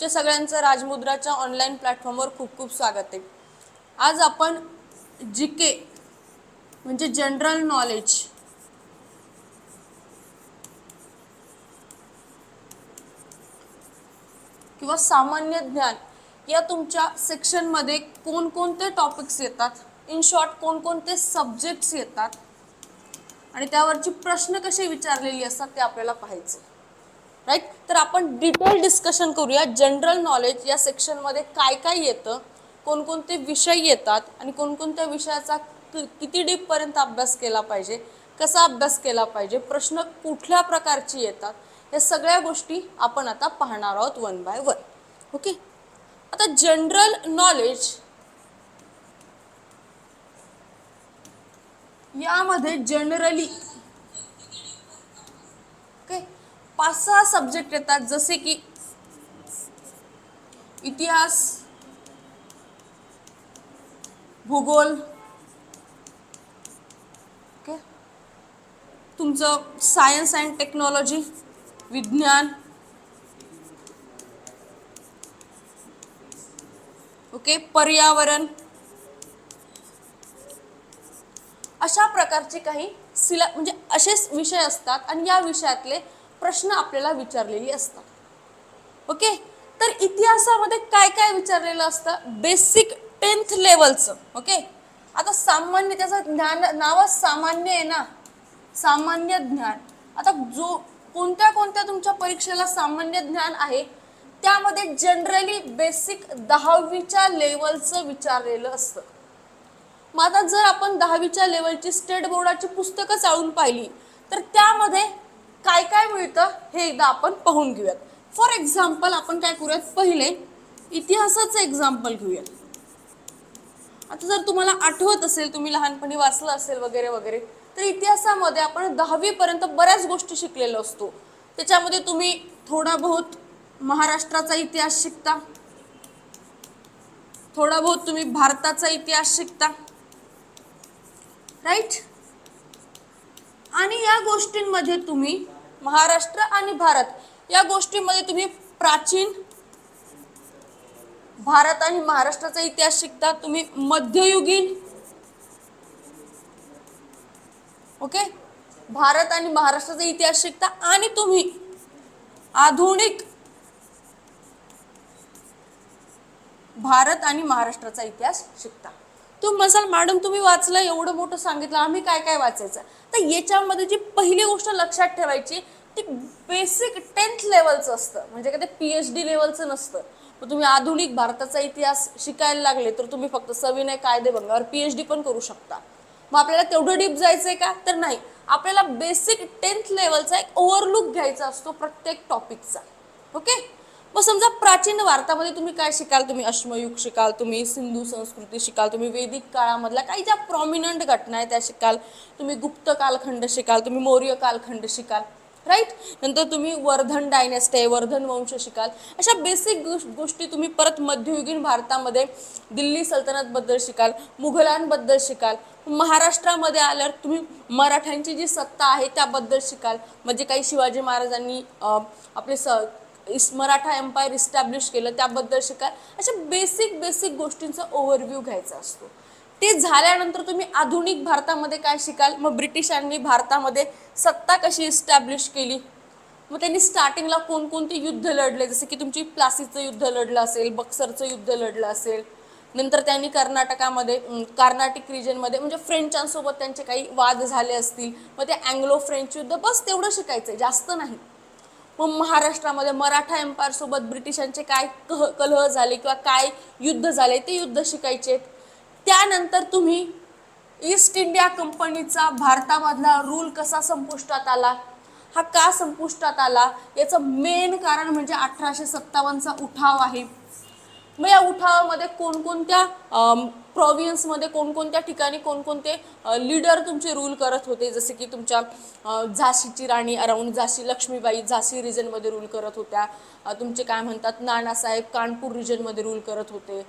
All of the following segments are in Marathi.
तुमच्या सगळ्यांचं राजमुद्राच्या ऑनलाईन प्लॅटफॉर्मवर खूप खूप स्वागत आहे. आज आपण जी के म्हणजे जनरल नॉलेज किंवा सामान्य ज्ञान या तुमच्या सेक्शनमध्ये कोणकोणते टॉपिक्स येतात? इन शॉर्ट कोणकोणते सब्जेक्ट्स येतात? आणि त्यावरची प्रश्न कसे विचारलेली असतात ते आपल्याला पाहायचे राईट तर आपण डिटेल डिस्कशन करूया. जनरल नॉलेज या सेक्शनमध्ये काय काय येतं कोणकोणते विषय येतात आणि कोणकोणत्या विषयाचा किती डीपपर्यंत अभ्यास केला पाहिजे कसा अभ्यास केला पाहिजे प्रश्न कुठल्या प्रकारची येतात या सगळ्या गोष्टी आपण आता पाहणार आहोत वन बाय वन ओके आता जनरल नॉलेज यामध्ये जनरली ओके पाच सहा सब्जेक्ट येतात. जसे की इतिहास भूगोल ओके? तुमचं सायन्स अँड टेक्नॉलॉजी विज्ञान ओके? पर्यावरण. अशा प्रकारचे काही सिला म्हणजे असेच विषय असतात. आणि या विषयातले प्रश्न आपल्याला विचारलेली असतात. ओके? तर इतिहासामध्ये काय काय विचारलेलं असतं? बेसिक टेन्थ लेवलचं ओके? आता सामान्य त्याचं ज्ञान नावच सामान्य आहे ना? सामान्य ज्ञान. आता जो कोणत्या कोणत्या तुमच्या परीक्षेला सामान्य ज्ञान आहे? त्यामध्ये जनरली बेसिक दहावीच्या लेवलचं विचारलेलं असतं. मग आता जर आपण दहावीच्या लेवलची स्टेट बोर्डाची पुस्तकं चाळून पाहिली तर त्यामध्ये काय काय मिळतं हे एकदा आपण पाहून घेऊयात. फॉर एक्झाम्पल आपण काय करूयात? पहिले इतिहासाचं एक्झाम्पल घेऊयात. आता जर तुम्हाला आठवत असेल तुम्ही लहानपणी वाचलं असेल वगैरे वगैरे तर इतिहासामध्ये आपण दहावीपर्यंत बऱ्याच गोष्टी शिकलेलो असतो. त्याच्यामध्ये तुम्ही थोडा बहुत महाराष्ट्राचा इतिहास शिकता. थोडा बहुत तुम्ही भारताचा इतिहास शिकता. राईट आणि या गोष्टींमध्ये तुम्ही महाराष्ट्र आणि भारत या गोष्टीमध्ये तुम्ही प्राचीन भारत आणि महाराष्ट्राचा इतिहास शिकता तुम्ही मध्ययुगीन ओके? भारत आणि महाराष्ट्राचा इतिहास शिकता आणि तुम्ही आधुनिक भारत आणि महाराष्ट्राचा इतिहास शिकता. तुम्ही म्हणाल मॅडम तुम्ही वाचलं एवढं मोठं सांगितलं आम्ही काय काय वाचायचं? तर याच्यामध्ये जी पहिली गोष्ट लक्षात ठेवायची ती बेसिक टेन्थ लेवलचं असतं. म्हणजे काय ते पी एच डी लेवलचं नसतं. मग तुम्ही आधुनिक भारताचा इतिहास शिकायला लागले तर तुम्ही फक्त सविनय कायदेभंगावर पी एच डी पण करू शकता. मग आपल्याला तेवढं डीप जायचंय का? तर नाही. आपल्याला बेसिक टेन्थ लेवलचा एक ओव्हरलुक घ्यायचा असतो प्रत्येक टॉपिकचा ओके मग समजा प्राचीन भारतामध्ये तुम्ही काय शिकाल? तुम्ही अश्मयुग शिकाल तुम्ही सिंधू संस्कृती शिकाल तुम्ही वैदिक काळामधल्या काही ज्या प्रॉमिनंट घटना आहेत त्या शिकाल. तुम्ही गुप्त कालखंड शिकाल तुम्ही मौर्य कालखंड शिकाल राईट नंतर तुम्ही वर्धन डायनेस्टी आहे वर्धन वंश शिकाल. अशा बेसिक गोष्टी तुम्ही परत मध्ययुगीन भारतामध्ये दिल्ली सल्तनतबद्दल शिकाल मुघलांबद्दल शिकाल. महाराष्ट्रामध्ये आल्यावर तुम्ही मराठ्यांची जी सत्ता आहे त्याबद्दल शिकाल. म्हणजे काही शिवाजी महाराजांनी आपले स इस मराठा एम्पायर इस्टॅब्लिश केलं त्याबद्दल शिकाल अशा बेसिक बेसिक गोष्टींचा ओव्हरव्ह्यू घ्यायचा असतो. ते झाल्यानंतर तुम्ही आधुनिक भारतामध्ये काय शिकाल? मग ब्रिटिशांनी भारतामध्ये सत्ता कशी इस्टॅब्लिश केली? मग त्यांनी स्टार्टिंगला कोणकोणते युद्ध लढले? जसे की तुमची प्लासीचं युद्ध लढलं असेल बक्सरचं युद्ध लढलं असेल. नंतर त्यांनी कर्नाटकामध्ये कर्नाटिक कार्नाटिक रिजनमध्ये म्हणजे फ्रेंचांसोबत त्यांचे काही वाद झाले असतील. मग ते अँग्लो फ्रेंच युद्ध बस तेवढं शिकायचं आहे जास्त नाही. मग महाराष्ट्रामध्ये मराठा एम्पायर सोबत ब्रिटिशांचे काय कह कलह झाले किंवा काय युद्ध झाले ते युद्ध शिकायचे. त्यानंतर तुम्ही ईस्ट इंडिया कंपनीचा भारतामधला रूल कसा संपुष्टात आला? हा का संपुष्टात आला? याचं मेन कारण म्हणजे अठराशे सत्तावन्नचा उठाव आहे. मग या उठावामध्ये कोणकोणत्या प्रॉव्हिन्समध्ये कोणकोणत्या ठिकाणी कोणकोणते लीडर तुमचे रूल करत होते? जसे की तुमच्या झाशीची राणी अराऊंड झाशी लक्ष्मीबाई झाशी रिजनमध्ये रूल करत होत्या. तुमचे काय म्हणतात? नानासाहेब कानपूर रिजनमध्ये रूल करत होते.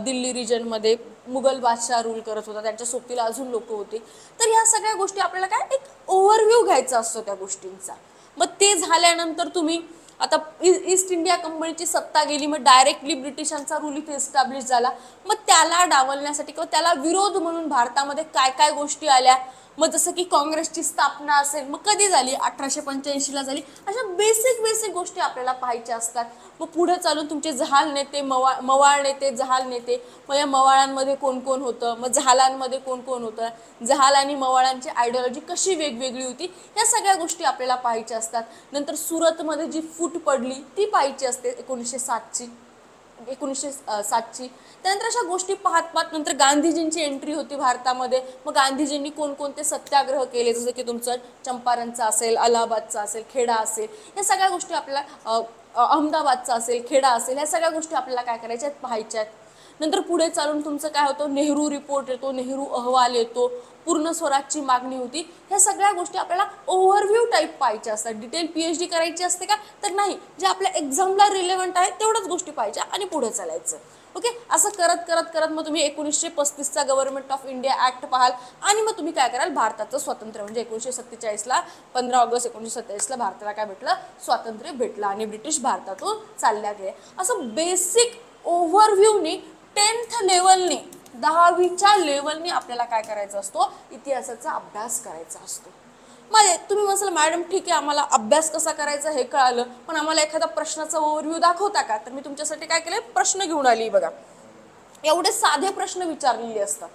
दिल्ली रिजनमध्ये मुघल बादशाह रूल करत होता. त्यांच्या सोबतीला अजून लोक होते. तर ह्या सगळ्या गोष्टी आपल्याला काय? एक ओव्हरव्ह्यू घ्यायचा असतो त्या गोष्टींचा. मग ते झाल्यानंतर तुम्ही आता ईस्ट इंडिया कंपनीची सत्ता गेली मग डायरेक्टली ब्रिटिशांचा रूल इथे एस्टॅब्लिश झाला. मग त्याला डावलण्यासाठी किंवा त्याला विरोध म्हणून भारतामध्ये काय काय गोष्टी आल्या? मग जसं की काँग्रेसची स्थापना असेल मग कधी झाली? अठराशे पंच्याऐंशीला झाली. अशा बेसिक बेसिक गोष्टी आपल्याला पाहायच्या असतात. मग पुढे चालून तुमचे जहाल नेते मवा मवाळ नेते जहाल नेते मग या मवाळांमध्ये कोण कोण होतं? मग जहालांमध्ये कोण कोण होतं? जहाल आणि मवाळांची आयडिओलॉजी कशी वेगवेगळी होती? या सगळ्या गोष्टी आपल्याला पाहायच्या असतात. नंतर सुरतमध्ये जी फूट पडली ती पाहायची असते एकोणीसशे सातची. एकोणीसशे सातची. त्यानंतर अशा गोष्टी पाहत पाहत नंतर गांधीजींची एंट्री होती भारतामध्ये. मग गांधीजींनी कोणकोणते सत्याग्रह केले? जसं की तुमचं चंपारणचा असेल अलाहाबादचा असेल खेडा असेल. या सगळ्या गोष्टी आपल्याला अहमदाबादचा असेल खेडा असेल ह्या सगळ्या गोष्टी आपल्याला काय करायच्या आहेत? पाहायच्या आहेत. नंतर पुढे चालून तुमचं काय होतं? नेहरू रिपोर्ट येतो नेहरू अहवाल येतो पूर्ण स्वराजची मागणी होती. ह्या सगळ्या गोष्टी आपल्याला ओव्हरव्ह्यू टाईप पाहिजे असतात. डिटेल पी एच डी करायची असते का? तर नाही. जे आपल्या एक्झामला रिलेव्हंट आहे तेवढ्याच गोष्टी पाहिजे आणि पुढे चालायचं. ओके असं करत करत करत मग तुम्ही एकोणीसशे पस्तीसचा गव्हर्नमेंट ऑफ इंडिया ॲक्ट पाहाल आणि मग तुम्ही काय कराल? भारताचं स्वातंत्र्य म्हणजे एकोणीसशे सत्तेचाळीसला पंधरा ऑगस्ट एकोणीसशे सत्तेचाळीसला भारताला काय भेटलं? स्वातंत्र्य भेटलं आणि ब्रिटिश भारतातून चालल्या गेले असं बेसिक ओव्हरव्ह्यूने टेन्थ लेवलने दहावीच्या लेवलने आपल्याला काय करायचा असतो? इतिहासाचा अभ्यास करायचा असतो. मग तुम्ही म्हणाल मॅडम ठीक आहे आम्हाला अभ्यास कसा करायचा हे कळालं पण आम्हाला एखादा प्रश्नाचा ओव्हरव्ह्यू दाखवता का? तर मी तुमच्यासाठी काय केलं प्रश्न घेऊन आली बघा. एवढे साधे प्रश्न विचारलेले असतात.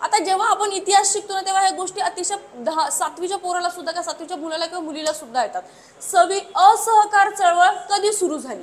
आता जेव्हा आपण इतिहास शिकतो ना तेव्हा ह्या गोष्टी अतिशय दहा सातवीच्या पोराला सुद्धा का सातवीच्या मुलाला किंवा मुलीला सुद्धा येतात. सवी असहकार चळवळ कधी सुरू झाली?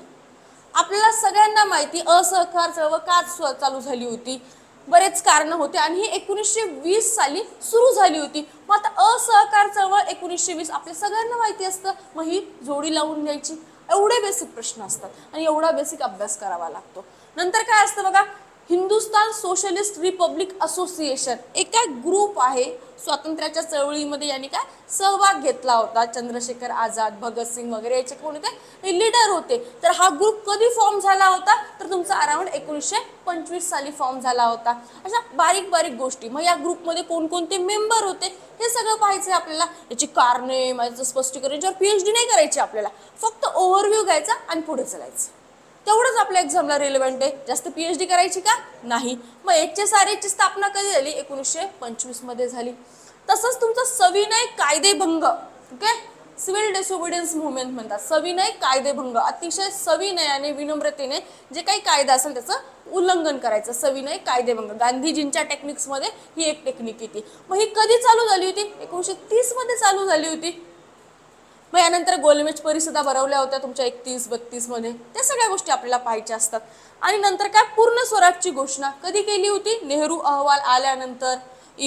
आपल्याला सगळ्यांना माहिती असहकार चळवळ का स्व- चालू झाली होती? बरेच कारण होते आणि ही एकोणीसशे वीस साली सुरू झाली होती. मग आता असहकार चळवळ एकोणीसशे वीस आपल्या सगळ्यांना माहिती असतं. मग ही जोडी लावून द्यायची. एवढे बेसिक प्रश्न असतात आणि एवढा बेसिक अभ्यास करावा लागतो. नंतर काय असतं बघा हिंदुस्तान सोशलिस्ट रिपब्लिक असोसिएशन एक काय ग्रुप आहे स्वातंत्र्याच्या चळवळीमध्ये यांनी काय सहभाग घेतला होता. चंद्रशेखर आझाद भगतसिंग वगैरे याचे कोण होते लीडर होते. तर हा ग्रुप कधी फॉर्म झाला होता? तर तुमचा अराउंड एकोणीसशे पंचवीस साली फॉर्म झाला होता. अशा बारीक बारीक गोष्टी. मग या ग्रुपमध्ये कोणकोणते मेंबर होते? हे सगळं पाहायचं आपल्याला. याची कारणे माझं स्पष्टीकरण याच्यावर पीएचडी नाही करायची आपल्याला. फक्त ओव्हरव्ह्यू घ्यायचा आणि पुढे चालायचं. तेवढंच आपल्या एक्झामला रिलेव्हंट आहे. जास्त पीएचडी करायची का? नाही. मग एच एस आर एची स्थापना कधी झाली? एकोणीसशे पंचवीसमध्ये झाली. तसंच तुमचा सविनय कायदेभंग ओके सिव्हिल डिसोबिडियन्स मुवमेंट म्हणतात. सविनय कायदेभंग. अतिशय सविनयाने विनम्रतेने जे काही कायदा असेल त्याचं उल्लंघन करायचं. सविनय कायदेभंग. गांधीजींच्या टेक्निक्समध्ये ही एक टेक्निक येते. मग ही कधी चालू झाली होती? एकोणीसशे तीसमध्ये चालू झाली होती. मग यानंतर गोलमेज परिषदा भरवल्या होत्या तुमच्या एकतीस बत्तीसमध्ये त्या सगळ्या गोष्टी आपल्याला पाहायच्या असतात. आणि नंतर काय? पूर्ण स्वराजची घोषणा कधी केली होती? नेहरू अहवाल आल्यानंतर.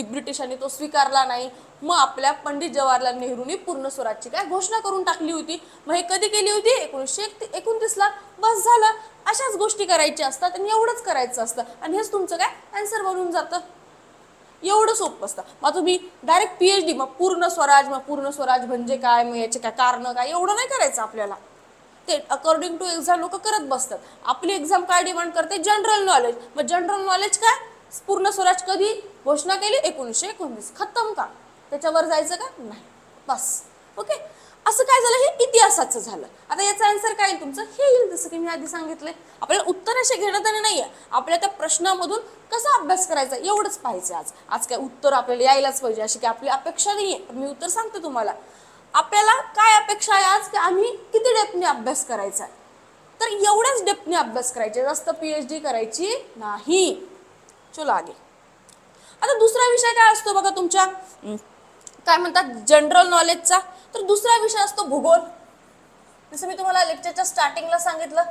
ब्रिटिशांनी तो स्वीकारला नाही. मग आपल्या पंडित जवाहरलाल नेहरूंनी पूर्ण स्वराजची काय घोषणा करून टाकली होती. मग हे कधी केली होती? एकोणीसशे एकोणतीसला बस झालं. अशाच गोष्टी करायच्या असतात आणि एवढंच करायचं असतं. आणि हेच तुमचं काय? आन्सर बनून जातं. एवढं सोपं असतं. मग तुम्ही डायरेक्ट पीएचडी मग पूर्ण स्वराज मग पूर्ण स्वराज म्हणजे काय मग याचे काय कारण काय एवढं नाही करायचं आपल्याला. ते अकॉर्डिंग टू एक्झाम लोक करत बसतात. आपली एक्झाम काय डिमांड करते? जनरल नॉलेज मग जनरल नॉलेज काय? पूर्ण स्वराज कधी? घोषणा केली एकोणीसशे एकोणीस खतम का? त्याच्यावर जायचं का? नाही. बस. ओके? असं काय झालं? हे इतिहासाचं झालं. आता याचं आन्सर काय येईल तुमचं? हे येईल जसं की मी आधी सांगितलंय. आपल्याला उत्तर असे घेणं तर नाही आहे आपल्या त्या प्रश्नामधून कसा अभ्यास करायचा? एवढंच पाहिजे आज. आज काय उत्तर आपल्याला यायलाच पाहिजे अशी काय आपली अपेक्षा नाही आहे मी उत्तर सांगते तुम्हाला. आपल्याला काय अपेक्षा आहे आज? की आम्ही किती डेपने अभ्यास करायचा आहे? तर एवढ्याच डेपने अभ्यास करायचे. जास्त पी एच डी करायची नाही. चलो आगे. आता दुसरा विषय काय असतो बघा तुमच्या? काय म्हणतात? जनरल नॉलेजचा तर दुसरा विषय असतो भूगोल. जसं मी तुम्हाला लेक्चरच्या स्टार्टिंगला सांगितलं.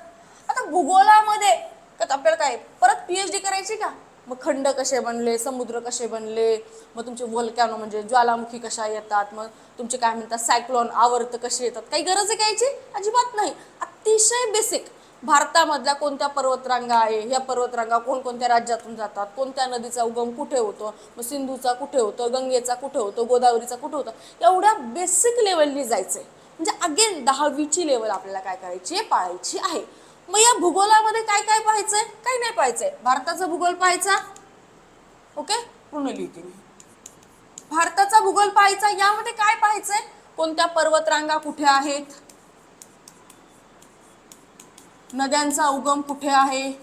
आता भूगोलामध्ये का आपल्याला काय परत पी एच डी करायची का? मग खंड कसे बनले समुद्र कसे बनले मग तुमचे वोल्कॅनो म्हणजे ज्वालामुखी कशा येतात मग तुमचे काय म्हणतात सायक्लॉन आवर्त कसे येतात काही गरज आहे घ्यायची अजिबात नाही. अतिशय बेसिक भारतामधल्या कोणत्या पर्वतरांगा आहे ह्या पर्वतरांगा कोणकोणत्या राज्यातून जातात कोणत्या नदीचा उगम कुठे होतो मग सिंधूचा कुठे होतो गंगेचा कुठे होतो गोदावरीचा कुठे होतो एवढ्या बेसिक लेवलनी जायचं आहे म्हणजे अगेन दहावीची लेवल आपल्याला काय करायची आहे पाळायची आहे. मग या भूगोलामध्ये काय काय पाहायचंय? काही नाही पाहायचंय. भारताचा भूगोल पाहायचा. ओके? पूर्ण लिहिते मी. भारताचा भूगोल पाहायचा. यामध्ये काय पाहायचंय? कोणत्या पर्वतरांगा कुठे आहेत? नद्यांचा उगम कुठे आहे?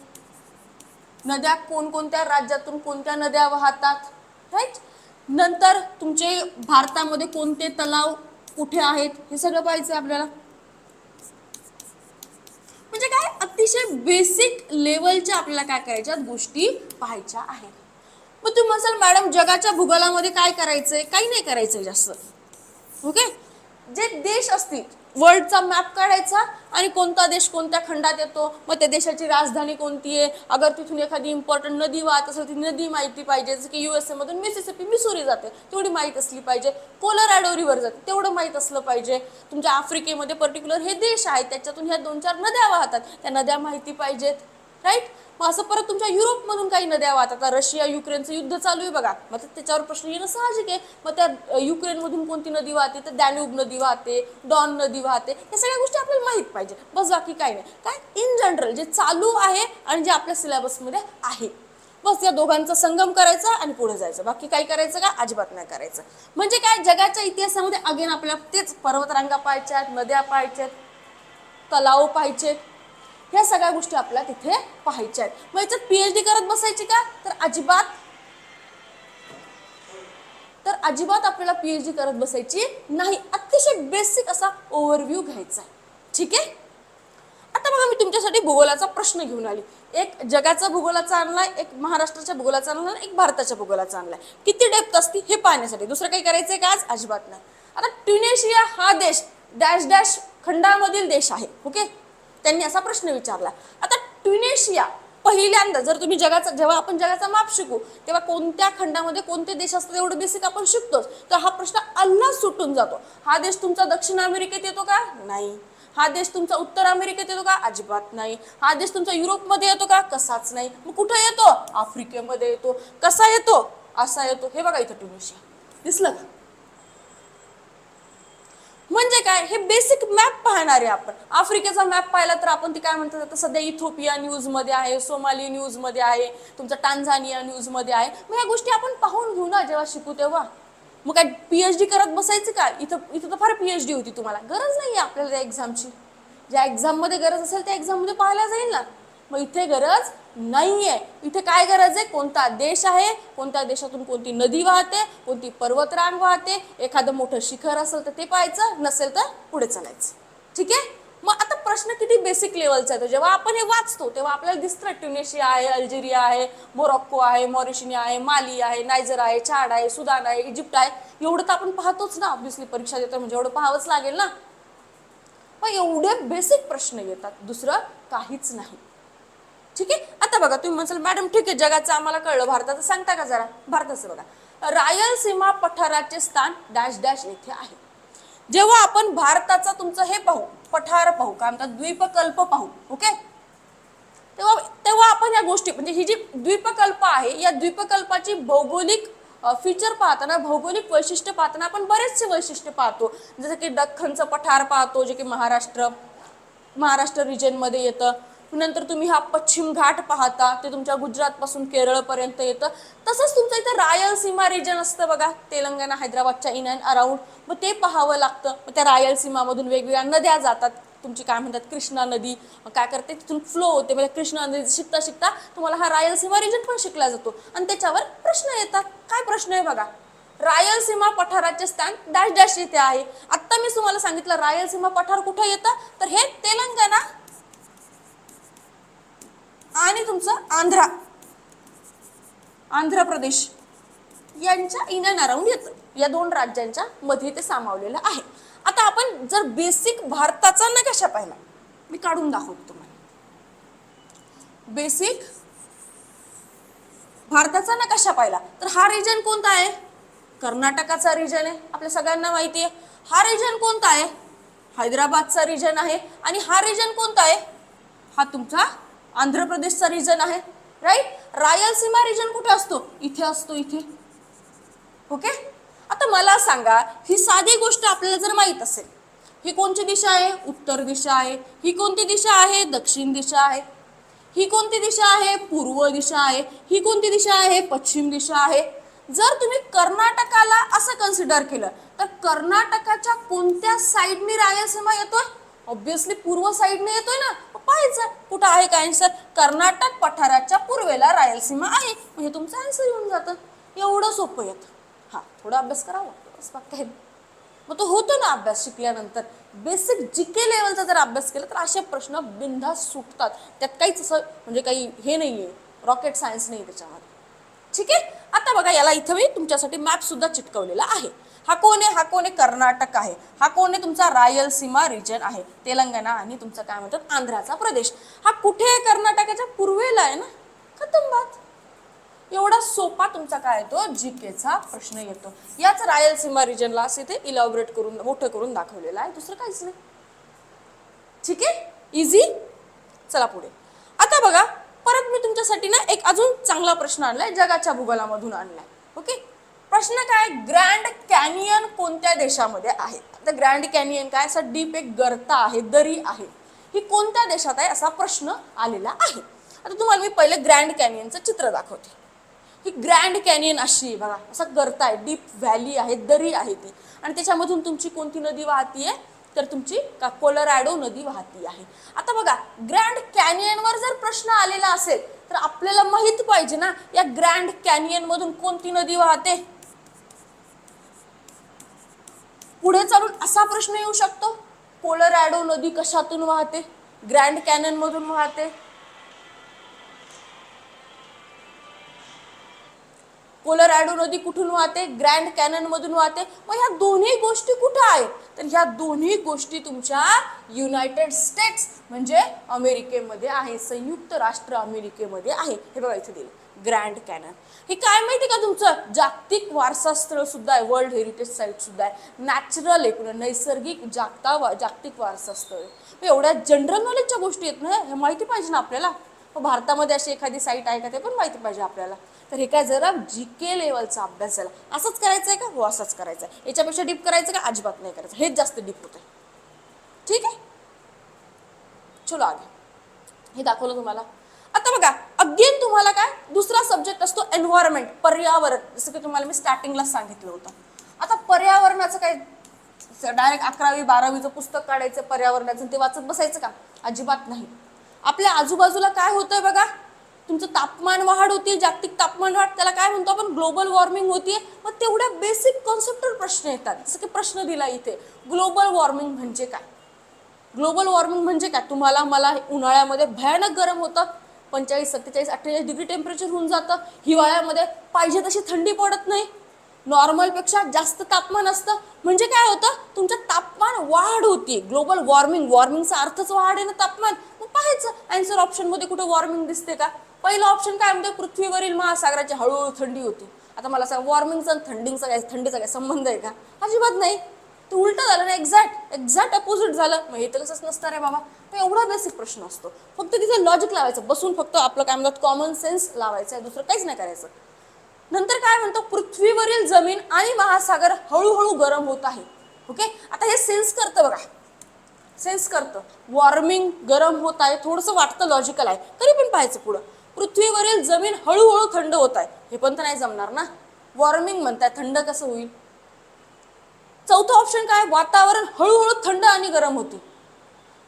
नद्या कोणकोणत्या राज्यातून कोणत्या नद्या वाहतात? राईट नंतर तुमचे भारतामध्ये कोणते तलाव कुठे आहेत? हे सगळं पाहायचं आपल्याला. म्हणजे काय? अतिशय बेसिक लेवलच्या आपल्याला काय करायच्या गोष्टी पाहायच्या आहेत. मग तुम्ही म्हणसाल मॅडम जगाच्या भूगोलामध्ये काय करायचंय? काही नाही करायचंय जास्त. ओके जे देश असतील वर्ल्डचा मॅप काढायचा आणि कोणता देश कोणत्या खंडात येतो? मग त्या देशाची राजधानी कोणती आहे? अगर तिथून एखादी इम्पॉर्टंट नदी वाहत असेल ती नदी माहिती पाहिजे. जसं की युएसए मधून मिसिसिपी मिसुरी जाते. तेवढी माहीत असली पाहिजे. कोलोरॅडो रिव्हर जाते. तेवढं माहीत असलं पाहिजे. तुमच्या आफ्रिकेमध्ये पर्टिक्युलर हे देश आहेत. त्याच्यातून ह्या दोन चार नद्या वाहतात. त्या नद्या माहिती पाहिजेत. राईट मग असं परत तुमच्या युरोपमधून काही नद्या वाहतात. आता रशिया युक्रेनचं युद्ध चालू आहे बघा. मग त्याच्यावर प्रश्न येणं साहजिक आहे. मग त्या युक्रेनमधून कोणती नदी वाहते? तर डॅन्यूब नदी वाहते डॉन नदी वाहते. या सगळ्या गोष्टी आपल्याला माहीत पाहिजे. बस बाकी काही नाही. काय? इन जनरल जे चालू आहे आणि जे आपल्या सिलेबसमध्ये आहे. बस या दोघांचा संगम करायचा आणि पुढे जायचं. बाकी काय करायचं का? अजिबात नाही करायचं. म्हणजे काय? जगाच्या इतिहासामध्ये अगेन आपल्याला तेच पर्वतरांगा पाहायच्या आहेत नद्या पाहायच्या आहेत तलाव पाहायचे ह्या सगळ्या गोष्टी आपल्याला तिथे पाहायच्या आहेत. मग याच्यात पीएचडी करत बसायची का? तर अजिबात तर अजिबात आपल्याला पीएचडी करत बसायची नाही. अतिशय बेसिक असा ओव्हरव्ह्यू घ्यायचा आहे. ठीक आहे? आता बघा मी तुमच्यासाठी भूगोलाचा प्रश्न घेऊन आली. एक जगाचा भूगोलाचा आणलाय एक महाराष्ट्राच्या भूगोलाचा आणलाय एक भारताच्या भूगोलाचा आणलाय. किती डेप्थ असती हे पाहण्यासाठी. दुसरं काही करायचंय का आज? अजिबात नाही. आता ट्युनेशिया हा देश डॅश डॅश खंडामधील देश आहे. ओके त्यांनी असा प्रश्न विचारला. आता ट्युनेशिया पहिल्यांदा जर तुम्ही जगाचा जेव्हा आपण जगाचा माप शिकू तेव्हा कोणत्या खंडामध्ये कोणते देश असतात एवढं बेसिक आपण शिकतोच. तर हा प्रश्न अल्ला सुटून जातो. हा देश तुमचा दक्षिण अमेरिकेत येतो का? नाही. हा देश तुमचा उत्तर अमेरिकेत येतो का? अजिबात नाही. हा देश तुमचा युरोपमध्ये येतो का? कसाच नाही. मग कुठं येतो? आफ्रिकेमध्ये येतो. कसा येतो? असा येतो. हे बघा इथं ट्युनिशिया. दिसलं का? म्हणजे काय? हे बेसिक मॅप पाहणार आहे आपण. आफ्रिकेचा मॅप पाहिला तर आपण ते काय म्हणतात आता? सध्या इथोपिया न्यूजमध्ये आहे सोमाली न्यूजमध्ये आहे तुमचा टांझानिया न्यूजमध्ये आहे. मग या गोष्टी आपण पाहून घेऊ ना जेव्हा शिकू तेव्हा. मग काय पीएचडी करत बसायचं का? इथं इथं तर फार पीएचडी होती तुम्हाला. गरज नाही आहे आपल्याला त्या एक्झामची ज्या एक्झाममध्ये गरज असेल त्या एक्झाममध्ये पाहायला जाईल ना. मग इथे गरज नाहीये. इथे काय गरज आहे? कोणता देश आहे? कोणत्या देशातून कोणती नदी वाहते? कोणती पर्वतरांग वाहते? एखादं मोठं शिखर असेल तर ते पाहायचं नसेल तर पुढे चालायचं. ठीक आहे? मग आता प्रश्न किती बेसिक लेवलचा आहे? जेव्हा आपण हे वाचतो तेव्हा आपल्याला दिसतं ट्युनेशिया आहे अल्जेरिया आहे मोरक्को आहे मॉरिशिनिया आहे माली आहे नायजर आहे चाड आहे सुदान आहे इजिप्त आहे. एवढं तर आपण पाहतोच ना. ऑब्विसली परीक्षा देतो म्हणजे एवढं पाहावंच लागेल ना. मग एवढे बेसिक प्रश्न येतात. दुसरं काहीच नाही. ठीक आहे? आता बघा तुम्ही म्हणसाल मॅडम ठीक आहे जगाचं आम्हाला कळलं. भारताचं सांगता का जरा? भारताचं बघा. रायलसीमा पठाराचे स्थान डॅश डॅश येथे आहे. जेव्हा आपण भारताचं तुमचं हे पाहू पठार पाहू काय म्हणतात द्वीपकल्प पाहू ओके? तेव्हा तेव्हा आपण या गोष्टी म्हणजे ही जी द्वीपकल्प आहे या द्वीपकल्पाची भौगोलिक फीचर पाहताना भौगोलिक वैशिष्ट्य पाहताना आपण बरेचसे वैशिष्ट्य पाहतो. जसं की दख्खनचं पठार पाहतो जे की महाराष्ट्र महाराष्ट्र रिजनमध्ये येतं. नंतर तुम्ही हा पश्चिम घाट पाहता ते तुमच्या गुजरातपासून केरळपर्यंत येतं. तसंच तुमचं इथं रायलसीमा रिजन असतं बघा तेलंगणा हैदराबादच्या इन अँड अराऊंड मग ते पाहावं लागतं. मग त्या रायलसीमामधून वेगवेगळ्या नद्या जातात. तुमची काय म्हणतात कृष्णा नदी मग काय करते तिथून फ्लो होते. म्हणजे कृष्णा नदी शिकता शिकता तुम्हाला हा रायलसीमा रिजन पण शिकला जातो. आणि त्याच्यावर प्रश्न येतात. काय प्रश्न आहे बघा? रायलसीमा पठाराचे स्थान डॅश डॅश येथे आहे. आत्ता मी तुम्हाला सांगितलं रायलसीमा पठार कुठं येतं? तर हे तेलंगणा आणि तुमचं आंध्रा. आंध्र प्रदेश. यांच्या इन अँड अराउंड येतं. या दोन राज्यांच्या मध्ये ते सामावलेलं आहे. आता आपण जर बेसिक भारताचा नकाशा पाहिला मी काढून दाखवतो तुम्हाला. बेसिक भारताचा नकाशा पाहिला तर हा रिजन कोणता आहे? कर्नाटकाचा रिजन आहे आपल्या सगळ्यांना माहिती आहे. हा रिजन कोणता आहे? हैदराबादचा रिजन आहे. आणि हा रिजन कोणता आहे? हा तुमचा आंध्र प्रदेशचा रिजन आहे राईट रायलसीमा रिजन कुठे असतो? इथे असतो इथे. ओके आता मला सांगा ही साधी गोष्ट आपल्याला जर माहीत असेल ही कोणती दिशा आहे? उत्तर दिशा आहे. ही कोणती दिशा आहे? दक्षिण दिशा आहे. ही कोणती दिशा आहे? पूर्व दिशा आहे. ही कोणती दिशा आहे? पश्चिम दिशा आहे. जर तुम्ही कर्नाटकाला असं कन्सिडर केलं तर कर्नाटकाच्या कोणत्या साईडने रायलसीमा येतोय? ऑब्विसली पूर्व साईडने येतोय ना. पाहायचं. कुठं आहे काय? आन्सर कर्नाटक पठाराच्या पूर्वेला रायलसीमा आहे. म्हणजे तुमचं आन्सर येऊन जातं. एवढं सोपं येतं. हा थोडा अभ्यास करावा लागतो. बस काही मग तो होतो ना अभ्यास शिकल्यानंतर. बेसिक जी के लेवलचा जर अभ्यास केला तर असे प्रश्न बिनधास्त सुटतात. त्यात काहीच असं म्हणजे काही हे नाही आहे रॉकेट सायन्स नाही त्याच्यामध्ये. ठीक आहे? आता बघा याला इथं मी तुमच्यासाठी मॅप सुद्धा चिटकवलेला आहे. हा कोण आहे? हा कोण आहे? कर्नाटक आहे. हा कोण आहे? तुमचा रायलसीमा रिजन आहे. तेलंगणा आणि तुमचा काय म्हणतात? आंध्राचा प्रदेश. हा कुठे आहे? कर्नाटकाच्या पूर्वेला आहे ना? खतमबात एवढा सोपा तुमचा काय येतो? जीकेचा प्रश्न येतो. याच रायलसीमा रिजनला असं इथे इलॉबरेट करून मोठं करून दाखवलेलं आहे. दुसरं काहीच नाही. ठीक आहे? इझी चला पुढे. आता बघा परत मी तुमच्यासाठी ना एक अजून चांगला प्रश्न आणलाय जगाच्या भूगोलामधून आणलाय. ओके? प्रश्न काय? ग्रँड कॅनियन कोणत्या देशामध्ये आहे? आता ग्रँड कॅनियन काय? असा डीप एक गर्ता आहे दरी आहे. ही कोणत्या देशात आहे? असा प्रश्न आलेला आहे. आता तुम्हाला मी पहिले ग्रँड कॅनियनचं चित्र दाखवते. ही ग्रँड कॅनियन अशी आहे बघा. असा गर्ता आहे डीप व्हॅली आहे दरी आहे ती. आणि त्याच्यामधून तुमची कोणती नदी वाहतीये तर तुमची का कोलरॅडो नदी वाहती आहे. आता बघा ग्रँड कॅनियनवर जर प्रश्न आलेला असेल तर आपल्याला माहीत पाहिजे ना या ग्रँड कॅनियनमधून कोणती नदी वाहते? पुढे चालून असा प्रश्न येऊ शकतो? कोलरॅडो नदी कशातून वाहते? ग्रँड कॅननमधून वाहते? कोलरॅडो नदी कुठून वाहते? ग्रँड कॅनन मधून वाहते? मग ह्या दोन्ही गोष्टी कुठं आहेत? तर ह्या दोन्ही गोष्टी तुमच्या युनायटेड स्टेट्स म्हणजे अमेरिकेमध्ये आहे. संयुक्त राष्ट्र अमेरिकेमध्ये आहे. हे बघा इथे दिलं. Grand Canyon. हे काय माहिती का तुमचं? जागतिक वारसास्थळ सुद्धा आहे वर्ल्ड हेरिटेज साईट सुद्धा आहे. नॅचरल एकूण नैसर्गिक जागता वा जागतिक वारसास्थळ आहे. एवढ्या जनरल नॉलेजच्या गोष्टी आहेत ना हे माहिती पाहिजे ना आपल्याला? भारतामध्ये अशी एखादी साईट आहे का ते पण माहिती पाहिजे आपल्याला? तर हे काय जरा जी के लेवलचा अभ्यास झाला. असंच करायचं आहे का? हो असंच करायचं आहे याच्यापेक्षा डीप करायचं का? अजिबात नाही करायचं. हेच जास्त डीप होतं ठीक आहे? चलो आगे. हे दाखवलं तुम्हाला. आता बघा अगेन तुम्हाला काय? दुसरा सब्जेक्ट असतो एन्व्हायरमेंट पर्यावरण. जसं की तुम्हाला मी स्टार्टिंगला सांगितलं होतं. आता पर्यावरणाचं काय? डायरेक्ट अकरावी बारावीचं पुस्तक काढायचं पर्यावरणाचं ते वाचत बसायचं का? अजिबात नाही. आपल्या आजूबाजूला काय होतंय बघा? तुमचं तापमान वाढ होती जागतिक तापमान वाढ त्याला काय म्हणतो आपण? ग्लोबल वॉर्मिंग होतीये. मग तेवढ्या बेसिक कॉन्सेप्टवर प्रश्न येतात. जसं की प्रश्न दिला इथे. ग्लोबल वॉर्मिंग म्हणजे काय? ग्लोबल वॉर्मिंग म्हणजे काय? तुम्हाला मला उन्हाळ्यामध्ये भयानक गरम होतं. पंचेचाळीस सत्तेचाळीस अठ्ठेचाळीस डिग्री टेम्परेचर होऊन जातं. हिवाळ्यामध्ये पाहिजे तशी थंडी पडत नाही. नॉर्मलपेक्षा जास्त तापमान असतं. म्हणजे काय होतं? तुमचं तापमान वाढ होती. ग्लोबल वॉर्मिंग वॉर्मिंगचा अर्थच वाढ आहे ना तापमान. मग पाहायचं. अँसर ऑप्शनमध्ये कुठे वॉर्मिंग दिसते का? पहिलं ऑप्शन काय म्हणते पृथ्वीवरील महासागराची हळूहळू थंडी होती. आता मला सांग वॉर्मिंगचा थंडीचा काय थंडीचा काय संबंध आहे का? अजिबात नाही. ते उलटं झालं ना एक्झॅक्ट एक्झॅक्ट अपोजिट झालं. मग हे तर कसंच नसतं रे बाबा. मग एवढा बेसिक प्रश्न असतो. फक्त तिथे लॉजिक लावायचं. बसून फक्त आपलं काय म्हणतात कॉमन सेन्स लावायचं आहे दुसरं काहीच नाही करायचं. नंतर काय म्हणतो पृथ्वीवरील जमीन आणि महासागर हळूहळू गरम होत आहे. ओके आता हे सेन्स करतं बघा. सेन्स करतं. वॉर्मिंग गरम होत आहे. थोडंसं वाटतं लॉजिकल आहे. तरी पण पाहायचं पुढं. पृथ्वीवरील जमीन हळूहळू थंड होत आहे. हे पण तर नाही जमणार ना. वॉर्मिंग म्हणताय थंड कसं होईल? चौथं ऑप्शन काय? वातावरण हळूहळू थंड आणि गरम होते.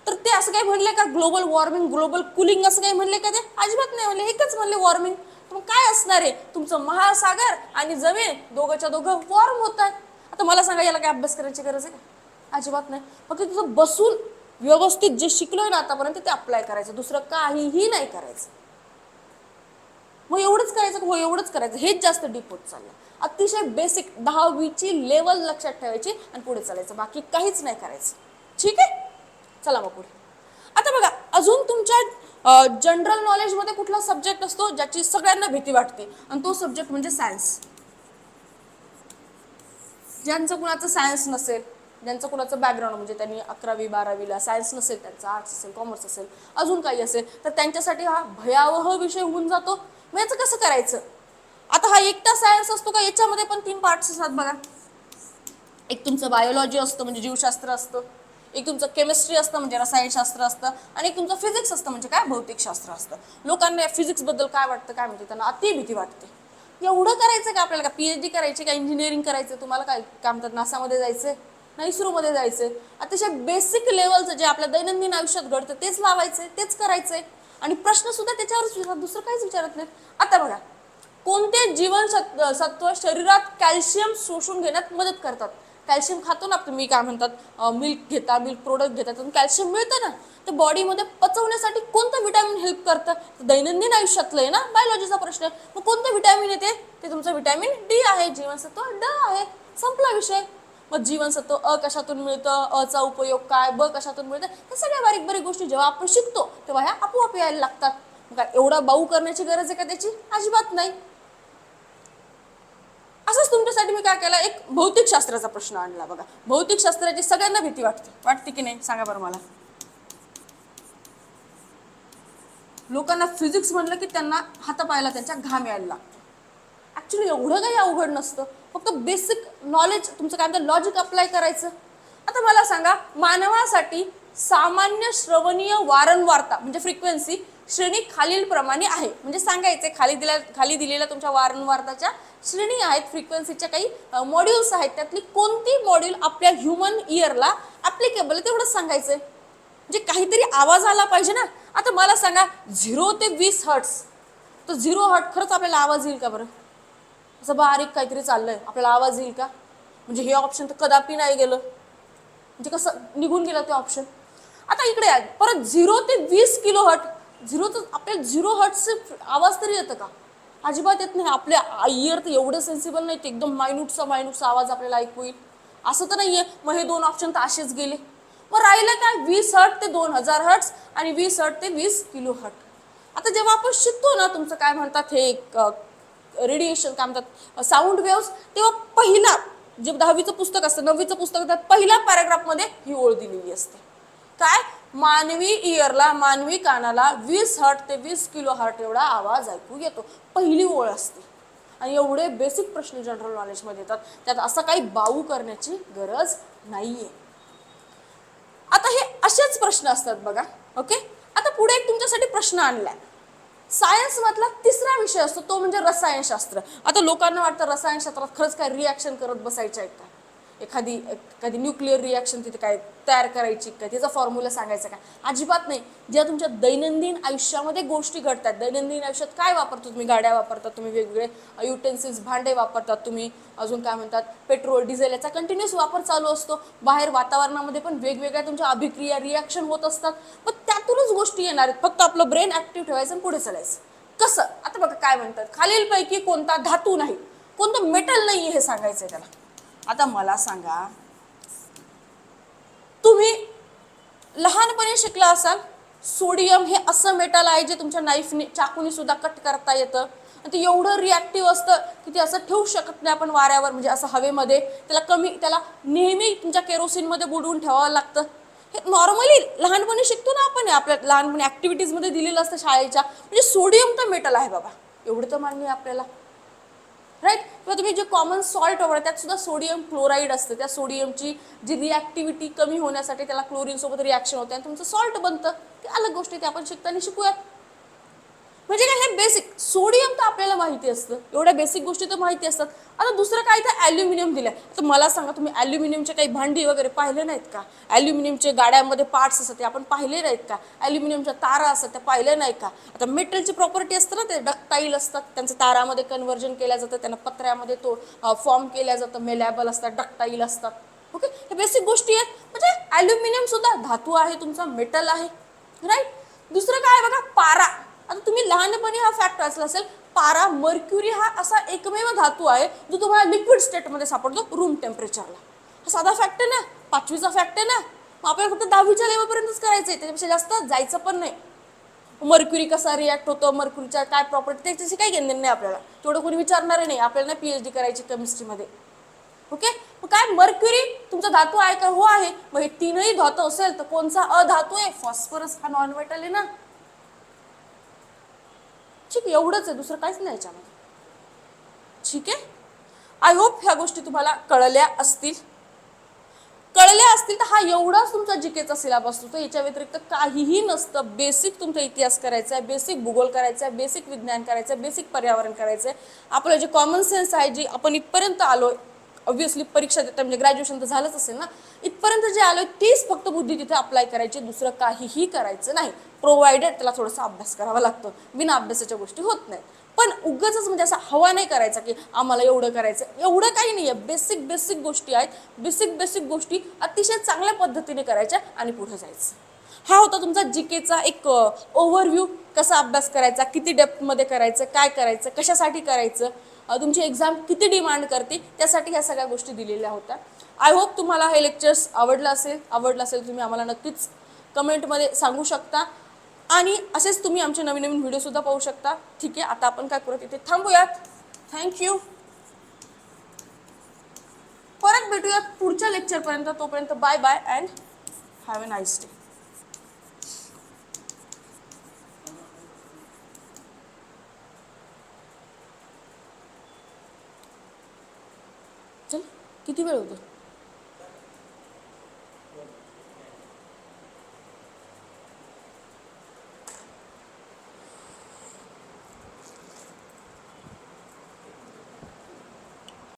तर ते असं काही म्हणले का? ग्लोबल वॉर्मिंग ग्लोबल कुलिंग असं काही म्हणले का ते? अजिबात नाही म्हणले. एकच म्हणले वॉर्मिंग मग काय असणार आहे? तुमचं महासागर आणि जमीन दोघंच्या दोघं वॉर्म होत आहेत. आता मला सांगा याला काय अभ्यास करायची गरज आहे का? अजिबात नाही. फक्त तुझं बसून व्यवस्थित जे शिकलोय ना आतापर्यंत ते अप्लाय करायचं. दुसरं काहीही नाही करायचं. मग एवढंच करायचं हो एवढंच करायचं. हेच जास्त डीप होत चाललं अतिशय बेसिक दहावीची लेवल लक्षात ठेवायची आणि पुढे चालायचं. बाकी काहीच नाही करायचं. ठीक आहे? चला मग पुढे. आता बघा अजून तुमच्या जनरल नॉलेजमध्ये कुठला सब्जेक्ट असतो ज्याची सगळ्यांना भीती वाटते? आणि तो सब्जेक्ट म्हणजे सायन्स ज्यांचं कुणाचं सायन्स नसेल ज्यांचं कुणाचं बॅकग्राऊंड म्हणजे त्यांनी अकरावी बारावीला सायन्स नसेल त्यांचं आर्ट्स असेल कॉमर्स असेल अजून काही असेल तर त्यांच्यासाठी हा भयावह विषय होऊन जातो. मग याचं कसं करायचं? आता हा एकटा सायन्स असतो का? याच्यामध्ये पण तीन पार्ट्स असतात बघा. एक तुमचं बायोलॉजी असतं म्हणजे जीवशास्त्र असतं. एक तुमचं केमिस्ट्री असतं म्हणजे रसायनशास्त्र असतं. आणि एक तुमचं फिजिक्स असतं म्हणजे काय? भौतिकशास्त्र असतं. लोकांना या काय वाटतं काय म्हणते त्यांना? अति भीती वाटते. एवढं करायचं का आपल्याला? का पी एच डी करायची का? इंजिनिअरिंग करायचं? तुम्हाला काय काय म्हणतात? नासामध्ये जायचं ना इस्रोमध्ये जायचं अतिशय बेसिक लेवलचं जे आपल्या दैनंदिन आयुष्यात घडतं तेच लावायचं तेच करायचंय. आणि प्रश्न सुद्धा त्याच्यावरच विचारतात दुसरं काहीच विचारत नाहीत. आता बघा कोणते जीवन सत्व सत्व शरीरात कॅल्शियम शोषून घेण्यात मदत करतात? कॅल्शियम खातो ना तुम्ही काय म्हणतात मिल्क घेता मिल्क प्रोडक्ट घेता त्यातून कॅल्शियम मिळतं ना? तर बॉडीमध्ये पचवण्यासाठी कोणतं विटॅमिन हेल्प करतं? दैनंदिन आयुष्यातलं आहे ना? बायोलॉजीचा प्रश्न आहे. मग कोणतं विटॅमिन येते? ते तुमचं विटॅमिन डी आहे जीवनसत्व ड आहे. संपला विषय. मग जीवनसत्व अ कशातून मिळतं? अचा उपयोग काय? ब कशातून मिळतं? हे सगळ्या बारीक बारीक गोष्टी जेव्हा आपण शिकतो तेव्हा ह्या आपोआप यायला लागतात. मग काय एवढा बाऊ करण्याची गरज आहे का त्याची? अजिबात नाही. असंच तुमच्यासाठी मी काय केलं? एक भौतिक शास्त्राचा प्रश्न आणला बघा. भौतिक शास्त्राची सगळ्यांना भीती वाटते. वाटते की नाही? सांगा बरं मला. लोकांना फिजिक्स म्हणलं की त्यांना हातापायला त्यांच्या घाम यायला लागतो. ऍक्च्युली एवढं काही अवघड नसतं. फक्त बेसिक नॉलेज तुमचं काय म्हणतं लॉजिक अप्लाय करायचं? आता मला सांगा मानवासाठी सामान्य श्रवणीय वारंवारता म्हणजे फ्रिक्वेन्सी श्रेणी खालीलप्रमाणे आहे. म्हणजे सांगायचे खाली दिल्या खाली दिलेल्या तुमच्या वारंवारताच्या श्रेणी आहेत फ्रिक्वेन्सीच्या काही मॉड्यूल्स आहेत त्यातली कोणती मॉड्यूल आपल्या ह्युमन इयरला ॲप्लिकेबल तेवढंच सांगायचं आहे म्हणजे काहीतरी आवाज आला पाहिजे ना? आता मला सांगा झिरो ते वीस हर्ट्स तर झिरो हर्ट खरंच आपल्याला आवाज येईल का बरं? असं बारीक काहीतरी चाललंय. आपल्याला आवाज येईल का? म्हणजे हे ऑप्शन तर कदापि नाही गेलं. म्हणजे कसं निघून गेलं ते ऑप्शन आता इकडे आहे परत झिरो ते वीस किलो हट झिरो तर आपल्या झिरो हटचे आवाज तरी येतं का? अजिबात येत नाही. आपल्या इयर तर एवढं सेन्सिबल नाही ते. एकदम मायन्यूटचा मायन्यूटचा आवाज आपल्याला ऐकू येईल. असं तर नाही आहे मग हे दोन ऑप्शन तर असेच गेले. मग राहिलं काय? वीस हट ते दोन हजार हट्स आणि वीस हट ते वीस किलो हट आता जेव्हा आपण शिकतो ना तुमचं काय म्हणतात हे रेडिएशन काय म्हणतात साऊंड वेव्स तेव्हा पहिला जे दहावीचं पुस्तक असतं नववीचं पुस्तक असतं पहिल्या पॅराग्राफमध्ये ही ओळ दिलेली असते. काय? मानवी इयरला मानवी कानाला वीस हर्ट ते वीस किलो हर्ट एवढा आवाज ऐकू येतो. पहिली ओळ असते. आणि एवढे बेसिक प्रश्न जनरल नॉलेजमध्ये येतात. त्यात असं काही बाऊ करण्याची गरज नाहीये. आता हे असेच प्रश्न असतात बघा ओके आता पुढे एक तुमच्यासाठी प्रश्न आणलाय. सायन्स मधला तिसरा विषय असतो तो म्हणजे रसायनशास्त्र. आता लोकांना वाटतं रसायनशास्त्रात खरंच काय रिॲक्शन करत बसायचं आहेत का? एखादी एखादी न्यूक्लिअर रिॲक्शन तिथे काय तयार करायची काय तिचा फॉर्म्युला सांगायचा काय अजिबात नाही. ज्या तुमच्या दैनंदिन आयुष्यामध्ये गोष्टी घडतात दैनंदिन आयुष्यात काय वापरतो तुम्ही? गाड्या वापरतात तुम्ही? वेगवेगळे युटेन्सिल्स भांडे वापरतात तुम्ही. अजून काय म्हणतात? पेट्रोल डिझेल याचा कंटिन्युअस वापर चालू असतो. बाहेर वातावरणामध्ये पण वेगवेगळ्या तुमच्या अभिक्रिया रिॲक्शन होत असतात. पण त्यातूनच गोष्टी येणार आहेत. फक्त आपलं ब्रेन ऍक्टिव्ह ठेवायचं आणि पुढे चालायचं. कसं? आता बघा काय म्हणतात? खालीलपैकी कोणता धातू नाही कोणतं मेटल नाही हे सांगायचं आहे त्याला. आता मला सांगा तुम्ही लहानपणी शिकला असाल सोडियम हे असं मेटल आहे जे तुमच्या नाईफने चाकूने सुद्धा कट करता येतं. आणि ते एवढं रिॲक्टिव्ह असतं की ते असं ठेवू शकत नाही आपण वाऱ्यावर म्हणजे असं हवेमध्ये त्याला कमी त्याला नेहमी तुमच्या केरोसिनमध्ये बुडवून ठेवावं लागतं. हे नॉर्मली लहानपणी शिकतो ना आपण आपल्या लहानपणी ॲक्टिव्हिटीजमध्ये दिलेलं असतं शाळेच्या. म्हणजे सोडियम तर मेटल आहे बाबा. एवढं तर मान्य आहे आपल्याला. राईट किंवा तुम्ही जे कॉमन सॉल्ट वापरा त्यात सुद्धा सोडियम क्लोराईड असतं. त्या सोडियमची जी रिॲक्टिव्हिटी कमी होण्यासाठी त्याला क्लोरीनसोबत रिॲक्शन होते. आणि तुमचं सॉल्ट बनतं. ते अलग गोष्टी ते आपण शिकताना शिकूयात. म्हणजे काय हे बेसिक सोडियम तर आपल्याला माहिती असतं. एवढ्या बेसिक गोष्टी तर माहिती असतात. आता दुसरं काय तर ॲल्युमिनियम दिलं आहे तर मला सांगा तुम्ही ॲल्युमिनियमचे काही भांडी वगैरे पाहिले नाहीत का? ॲल्युमिनियमचे गाड्यामध्ये पार्ट्स असतात ते आपण पाहिले नाहीत का? ॲल्युमिनियमच्या तारा असतात त्या पाहिले नाही का? आता मेटलची प्रॉपर्टी असतं ना ते डक्टाईल असतात. त्यांचं तारामध्ये कन्व्हर्जन केलं जातं त्यांना पत्र्यामध्ये तो फॉर्म केल्या जातं. मेलॅबल असतात डक्टाईल असतात. ओके हे बेसिक गोष्टी आहेत. म्हणजे ॲल्युमिनियमसुद्धा धातू आहे तुमचा मेटल आहे. राईट दुसरं काय आहे बघा? पारा. आता तुम्ही लहानपणी हा फॅक्ट वाचला असेल पारा मर्क्युरी हा असा एकमेव धातू आहे जो तुम्हाला लिक्विड स्टेटमध्ये सापडतो रूम टेम्परेचरला हा साधा फॅक्ट आहे ना? पाचवीचा फॅक्ट आहे ना? मग आपल्याला फक्त दहावीच्या लेवलपर्यंतच करायचं आहे त्याच्यापेक्षा जास्त जायचं पण नाही. मर्क्युरी कसा रिॲक्ट होतो मर्क्युरीच्या काय प्रॉपर्टी त्याच्याशी काही घेणं नाही आपल्याला. तेवढं कोणी विचारणार नाही आपल्याला नाही पीएच डी करायची केमिस्ट्रीमध्ये ओके मग काय मर्क्युरी तुमचा धातू आहे का? हो आहे. मग हे तीनही धातू असेल तर कोणचा अधातू आहे? फॉस्फरस हा नॉन मेटल आहे ना? ठीक एवढंच आहे दुसरं काहीच नाही याच्यामध्ये. ठीक आहे? आय होप ह्या गोष्टी तुम्हाला कळल्या असतील. कळल्या असतील तर हा एवढाच तुमचा जीकेचा सिलेबस होतो. याच्या व्यतिरिक्त काहीही नसतं. बेसिक तुमचा इतिहास करायचा आहे बेसिक भूगोल करायचा आहे बेसिक विज्ञान करायचं आहे बेसिक पर्यावरण करायचं आहे आपलं जे कॉमन सेन्स आहे जी आपण इथपर्यंत आलो ऑब्व्हियसली परीक्षा देता म्हणजे ग्रॅज्युएशन तर झालंच असेल ना. इथपर्यंत जे आलोय तीच फक्त बुद्धी तिथे अप्लाय करायची दुसरं काहीही करायचं नाही. प्रोव्हाइडेड त्याला थोडासा अभ्यास करावा लागतो. बिना अभ्यासाच्या गोष्टी होत नाहीत पण उगाच म्हणजे असा हवा नाही करायचा की आम्हाला एवढं करायचं. एवढं काही नाही आहे बेसिक बेसिक गोष्टी आहेत. बेसिक बेसिक गोष्टी अतिशय चांगल्या पद्धतीने करायच्या आणि पुढे जायचं. हा होता तुमचा जी केचा एक ओव्हरव्ह्यू कसा अभ्यास करायचा? किती डेप्थमध्ये करायचं? काय करायचं? कशासाठी करायचं? तुमची एक्झाम किती डिमांड करते त्यासाठी ह्या सगळ्या गोष्टी दिलेल्या होत्या. आय होप तुम्हाला हे लेक्चर्स आवडलं असेल आवडलं असेल तुम्ही आम्हाला नक्कीच कमेंटमध्ये सांगू शकता. आणि असेच तुम्ही आमचे नवीन नवीन व्हिडिओसुद्धा पाहू शकता. ठीक आहे आता आपण काय करू इथे थांबूयात. थँक्यू परत भेटूयात पुढच्या लेक्चरपर्यंत तोपर्यंत bye bye and have a nice day चल किती वेळ होतो?